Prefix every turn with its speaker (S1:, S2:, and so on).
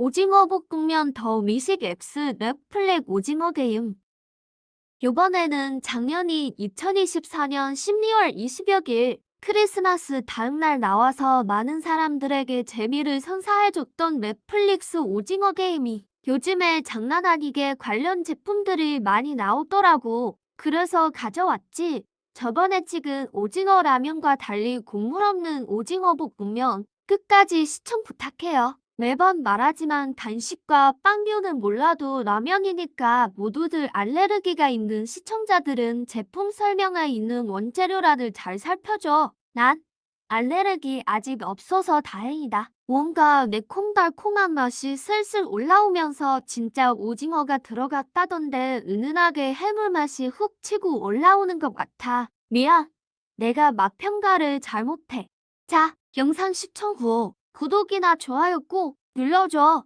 S1: 오징어 볶음면 더 미식 X 넷플릭 오징어 게임. 요번에는 작년이 2024년 12월 20여일 크리스마스 다음날 나와서 많은 사람들에게 재미를 선사해줬던 넷플릭스 오징어 게임이 요즘에 장난 아니게 관련 제품들이 많이 나오더라고. 그래서 가져왔지. 저번에 찍은 오징어 라면과 달리 국물 없는 오징어 볶음면 끝까지 시청 부탁해요. 매번 말하지만 간식과 빵류는 몰라도 라면이니까 모두들 알레르기가 있는 시청자들은 제품 설명에 있는 원재료란을 잘 살펴줘. 난 알레르기 아직 없어서 다행이다. 뭔가 매콤달콤한 맛이 슬슬 올라오면서 진짜 오징어가 들어갔다던데 은은하게 해물 맛이 훅 치고 올라오는 것 같아. 미안. 내가 맛 평가를 잘못해. 자, 영상 시청 후 구독이나 좋아요 꼭 눌러줘.